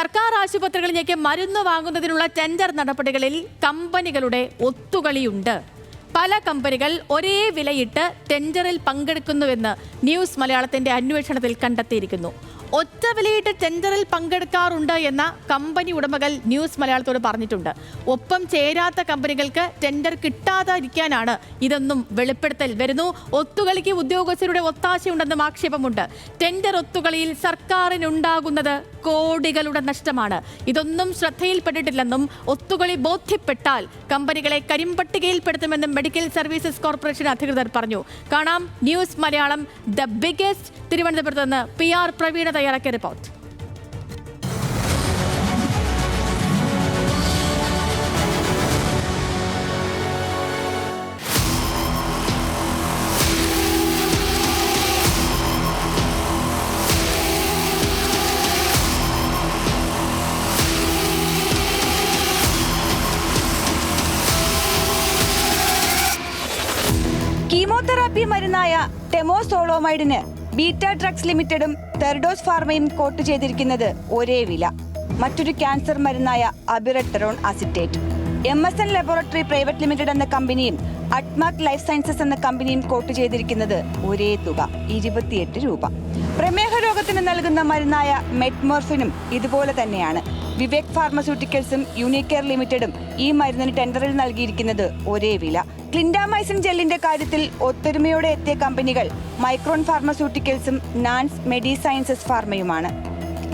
സർക്കാർ ആശുപത്രികളിലേക്ക് മരുന്ന് വാങ്ങുന്നതിനുള്ള ടെൻഡർ നടപടികളിൽ കമ്പനികളുടെ ഒത്തുകളിയുണ്ട്. പല കമ്പനികൾ ഒരേ വിലയിട്ട് ടെൻഡറിൽ പങ്കെടുക്കുന്നുവെന്ന് ന്യൂസ് മലയാളത്തിന്റെ അന്വേഷണത്തിൽ കണ്ടെത്തിയിരിക്കുന്നു. ഒറ്റ വിലയിട്ട് ടെൻഡറിൽ പങ്കെടുക്കാറുണ്ട് എന്ന കമ്പനി ഉടമകൾ ന്യൂസ് മലയാളത്തോട് പറഞ്ഞിട്ടുണ്ട്. ഒപ്പം ചേരാത്ത കമ്പനികൾക്ക് ടെൻഡർ കിട്ടാതിരിക്കാനാണ് ഇതെന്നും വെളിപ്പെടുത്തൽ വരുന്നു. ഒത്തുകളിക്ക് ഉദ്യോഗസ്ഥരുടെ ഒത്താശയുണ്ടെന്നും ആക്ഷേപമുണ്ട്. ടെൻഡർ ഒത്തുകളിയിൽ സർക്കാരിനുണ്ടാകുന്നത് കോടികളുടെ നഷ്ടമാണ്. ഇതൊന്നും ശ്രദ്ധയിൽപ്പെട്ടിട്ടില്ലെന്നും ഒത്തുകളി ബോധ്യപ്പെട്ടാൽ കമ്പനികളെ കരിമ്പട്ടികയിൽപ്പെടുത്തുമെന്നും മെഡിക്കൽ സർവീസസ് കോർപ്പറേഷൻ അധികൃതർ പറഞ്ഞു. കാണാം ന്യൂസ് മലയാളം ദ ബിഗസ്റ്റ് തിരുവനന്തപുരത്ത് നിന്ന് പി ആർ പ്രവീണ തയ്യാറാക്കിയ റിപ്പോർട്ട്. കീമോതെറാപ്പി മരുന്നായ ടെമോസോളോമൈഡിന് ബീറ്റ ഡ്രഗ്സ് ലിമിറ്റഡും തെർഡോസ് ഫാർമയും കോട്ട് ചെയ്തിരിക്കുന്നത് ഒരേ വില. മറ്റൊരു cancer മരുന്നായ abiraterone acetate. M S N laboratory private limited എന്ന കമ്പനിയും അഡ്മാക് ലൈഫ് സയൻസസ് എന്ന കമ്പനിയും കോട്ട് ചെയ്തിരിക്കുന്നത് ഒരേ തുക ഇരുപത്തിയെട്ട് രൂപ. പ്രമേഹ രോഗത്തിന് നൽകുന്ന മരുന്നായ മെറ്റ്മോർഫിനും ഇതുപോലെ തന്നെയാണ്. വിവേക് ഫാർമസ്യൂട്ടിക്കൽസും യൂണിക്കെയർ ലിമിറ്റഡും ഈ മരുന്നിന് ടെൻഡറിൽ നൽകിയിരിക്കുന്നത് ഒരേ വില. ക്ലിൻഡാമൈസിൻ ജെല്ലിന്റെ കാര്യത്തിൽ ഒത്തൊരുമയോടെ എത്തിയ കമ്പനികൾ മൈക്രോൺ ഫാർമസ്യൂട്ടിക്കൽസും നാൻസ് മെഡി സയൻസസ് ഫാർമയുമാണ്.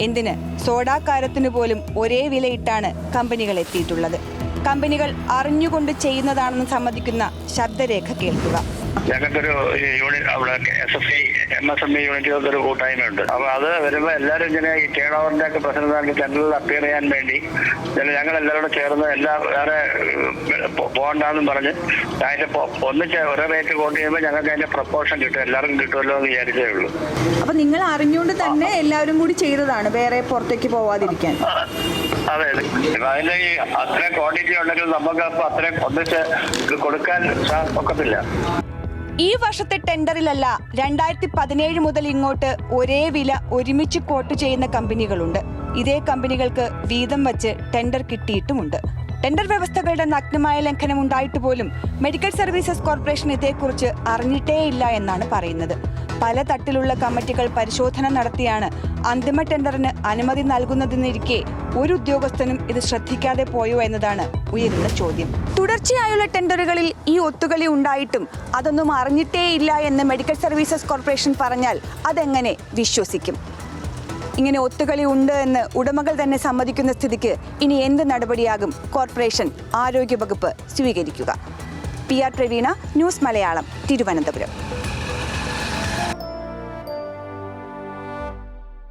എന്തിന്? സോഡാക്കാരത്തിനു പോലും ഒരേ വിലയിട്ടാണ് കമ്പനികൾ എത്തിയിട്ടുള്ളത്. കമ്പനികൾ അറിഞ്ഞുകൊണ്ട് ചെയ്യുന്നതാണെന്ന് സമ്മതിക്കുന്ന ശബ്ദരേഖ കേൾക്കുക. ഞങ്ങൾക്കൊരു യൂണിറ്റ് അവിടെ S S C M S M E യൂണിറ്റുകൾക്ക് ഒരു കൂട്ടായ്മയുണ്ട്. അപ്പൊ അത് വരുമ്പോൾ എല്ലാവരും ഇങ്ങനെ ഈ ടേൺ ഓവറിന്റെ ഒക്കെ പ്രസിഡന്റ് ടെൻഡറിൽ അപ്പിയർ ചെയ്യാൻ വേണ്ടി ഞങ്ങൾ എല്ലാവരോടും ചേർന്ന് എല്ലാ വേറെ പോകണ്ടെന്നും പറഞ്ഞ് അതിന്റെ ഒന്നിച്ച് ഒരേ റേറ്റ് കോട്ട് ചെയ്യുമ്പോൾ ഞങ്ങൾക്ക് അതിന്റെ പ്രപ്പോർഷൻ കിട്ടും. എല്ലാവർക്കും കിട്ടുമല്ലോ എന്ന് വിചാരിച്ചേ ഉള്ളൂ. അപ്പൊ നിങ്ങൾ അറിഞ്ഞുകൊണ്ട് തന്നെ എല്ലാവരും കൂടി ചെയ്തതാണ് വേറെ പുറത്തേക്ക് പോവാതിരിക്കാൻ. അതെ അതെ. അതിന്റെ ഈ അത്രയും ക്വാണ്ടിറ്റി ഉണ്ടെങ്കിൽ നമുക്ക് അപ്പൊ അത്രയും ഒന്നിച്ച് കൊടുക്കാൻ ഒക്കത്തില്ല. ഈ വർഷത്തെ ടെൻഡറിലല്ല രണ്ടായിരത്തി പതിനേഴ് മുതൽ ഇങ്ങോട്ട് ഒരേ വില ഒരുമിച്ച് കോട്ട് ചെയ്യുന്ന കമ്പനികളുണ്ട്. ഇതേ കമ്പനികൾക്ക് വീതം വച്ച് ടെൻഡർ കിട്ടിയിട്ടുമുണ്ട്. ടെൻഡർ വ്യവസ്ഥകളുടെ നഗ്നമായ ലംഘനം ഉണ്ടായിട്ട് പോലും മെഡിക്കൽ സർവീസസ് കോർപ്പറേഷൻ ഇതേക്കുറിച്ച് അറിഞ്ഞിട്ടേയില്ല എന്നാണ് പറയുന്നത്. പല തട്ടിലുള്ള കമ്മിറ്റികൾ പരിശോധന നടത്തിയാണ് അന്തിമ ടെൻഡറിന് അനുമതി നൽകുന്നതിനിരിക്കെ ഒരു ഉദ്യോഗസ്ഥനും ഇത് ശ്രദ്ധിക്കാതെ പോയോ എന്നതാണ് ഉയരുന്ന ചോദ്യം. തുടർച്ചയായുള്ള ടെൻഡറുകളിൽ ഈ ഒത്തുകളി ഉണ്ടായിട്ടും അതൊന്നും അറിഞ്ഞിട്ടേയില്ല എന്ന് മെഡിക്കൽ സർവീസസ് കോർപ്പറേഷൻ പറഞ്ഞാൽ അതെങ്ങനെ വിശ്വസിക്കും? ഇങ്ങനെ ഒത്തുകളി ഉണ്ട് എന്ന് ഉടമകൾ തന്നെ സമ്മതിക്കുന്ന സ്ഥിതിക്ക് ഇനി എന്ത് നടപടിയാകും? കോർപ്പറേഷൻ ആരോഗ്യവകുപ്പ് സ്വീകരിക്കുക. P R Praveena news Malayalam Thiruvananthapuram.